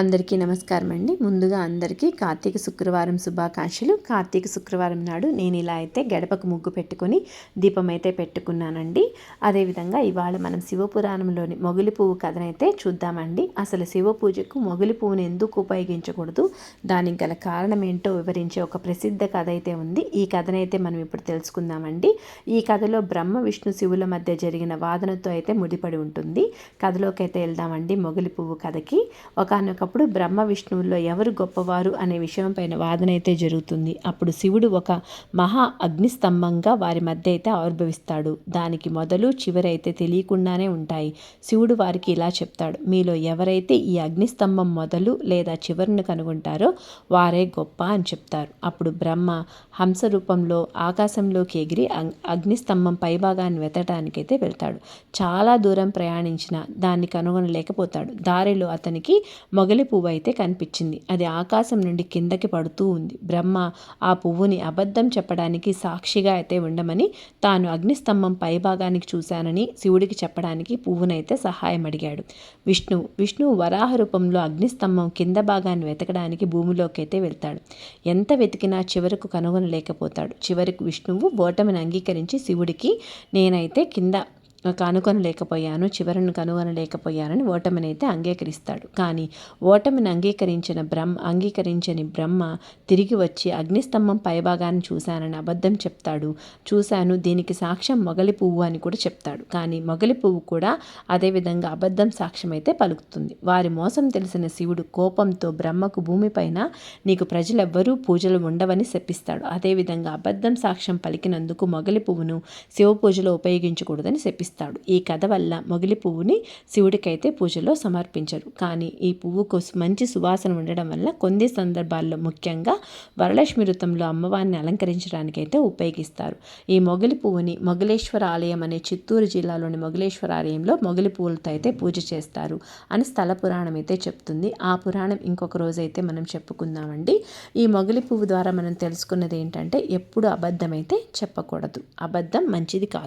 అందరికీ నమస్కారం అండి. ముందుగా అందరికీ కార్తీక శుక్రవారం శుభాకాంక్షలు. కార్తీక శుక్రవారం నాడు నేను ఇలా అయితే గడపకు ముగ్గు పెట్టుకుని దీపం అయితే పెట్టుకున్నానండి. అదేవిధంగా ఇవాళ మనం శివపురాణంలోని మొగిలి పువ్వు కథనైతే చూద్దామండి. అసలు శివ పూజకు మొగిలి పువ్వును ఎందుకు ఉపయోగించకూడదు? దానికి గల కారణం ఏంటో వివరించే ఒక ప్రసిద్ధ కథ అయితే ఉంది. ఈ కథనైతే మనం ఇప్పుడు తెలుసుకుందామండి. ఈ కథలో బ్రహ్మ విష్ణు శివుల మధ్య జరిగిన వాదనతో అయితే ముడిపడి ఉంటుంది. కథలోకి అయితే వెళ్దామండి మొగిలి పువ్వు కథకి. ఒకనొక అప్పుడు బ్రహ్మ విష్ణువుల్లో ఎవరు గొప్పవారు అనే విషయంపైన వాదన అయితే జరుగుతుంది. అప్పుడు శివుడు ఒక మహా అగ్నిస్తంభంగా వారి మధ్య అయితే ఆవిర్భవిస్తాడు. దానికి మొదలు చివరి అయితే తెలియకుండానే ఉంటాయి. శివుడు వారికి ఇలా చెప్తాడు. మీలో ఎవరైతే ఈ అగ్నిస్తంభం మొదలు లేదా చివరిని కనుగొంటారో వారే గొప్ప అని చెప్తారు. అప్పుడు బ్రహ్మ హంస రూపంలో ఆకాశంలోకి ఎగిరి అగ్నిస్తంభం పైభాగాన్ని వెతటానికైతే వెళ్తాడు. చాలా దూరం ప్రయాణించిన దాన్ని కనుగొనలేకపోతాడు. దారిలో అతనికి మొగలి మొగలి పువ్వు అయితే కనిపించింది. అది ఆకాశం నుండి కిందకి పడుతూ ఉంది. బ్రహ్మ ఆ పువ్వుని అబద్ధం చెప్పడానికి సాక్షిగా అయితే ఉండమని తాను అగ్నిస్తంభం పైభాగానికి చూశానని శివుడికి చెప్పడానికి పువ్వునైతే సహాయం అడిగాడు. విష్ణువు విష్ణువు వరాహ రూపంలో అగ్నిస్తంభం కింద భాగాన్ని వెతకడానికి భూమిలోకి అయితే వెళ్తాడు. ఎంత వెతికినా చివరకు కనుగొనలేకపోతాడు. చివరికి విష్ణువు ఓటమిని అంగీకరించి శివుడికి నేనైతే కింద కనుగొనలేకపోయాను చివరను కనుగొనలేకపోయానని ఓటమినైతే అంగీకరిస్తాడు. కానీ ఓటమిని అంగీకరించిన బ్రహ్మ అంగీకరించని బ్రహ్మ తిరిగి వచ్చి అగ్నిస్తంభం పైభాగాన్ని చూశానని అబద్ధం చెప్తాడు. చూశాను దీనికి సాక్ష్యం మొగలి పువ్వు అని కూడా చెప్తాడు. కానీ మొగలి పువ్వు కూడా అదేవిధంగా అబద్ధం సాక్ష్యం అయితే పలుకుతుంది. వారి మోసం తెలిసిన శివుడు కోపంతో బ్రహ్మకు భూమిపైన నీకు ప్రజలెవ్వరూ పూజలు ఉండవని శపిస్తాడు. అదేవిధంగా అబద్ధం సాక్ష్యం పలికినందుకు మొగలి పువ్వును శివ పూజలో ఉపయోగించకూడదని శపిస్తాడు. ఇస్తాడు ఈ కథ వల్ల మొగిలి పువ్వుని శివుడికైతే పూజలో సమర్పించరు. కానీ ఈ పువ్వుకు మంచి సువాసన ఉండడం వల్ల కొన్ని సందర్భాల్లో ముఖ్యంగా వరలక్ష్మి వృతంలో అమ్మవారిని అలంకరించడానికైతే ఉపయోగిస్తారు. ఈ మొగలి పువ్వుని మొగలేశ్వర ఆలయం అనే చిత్తూరు జిల్లాలోని మొగలేశ్వర ఆలయంలో మొగలి పువ్వులతో అయితే పూజ చేస్తారు అని స్థల పురాణం అయితే చెప్తుంది. ఆ పురాణం ఇంకొక రోజు అయితే మనం చెప్పుకుందామండి. ఈ మొగలి పువ్వు ద్వారా మనం తెలుసుకున్నది ఏంటంటే ఎప్పుడు అబద్ధమైతే చెప్పకూడదు. అబద్ధం మంచిది కాదు.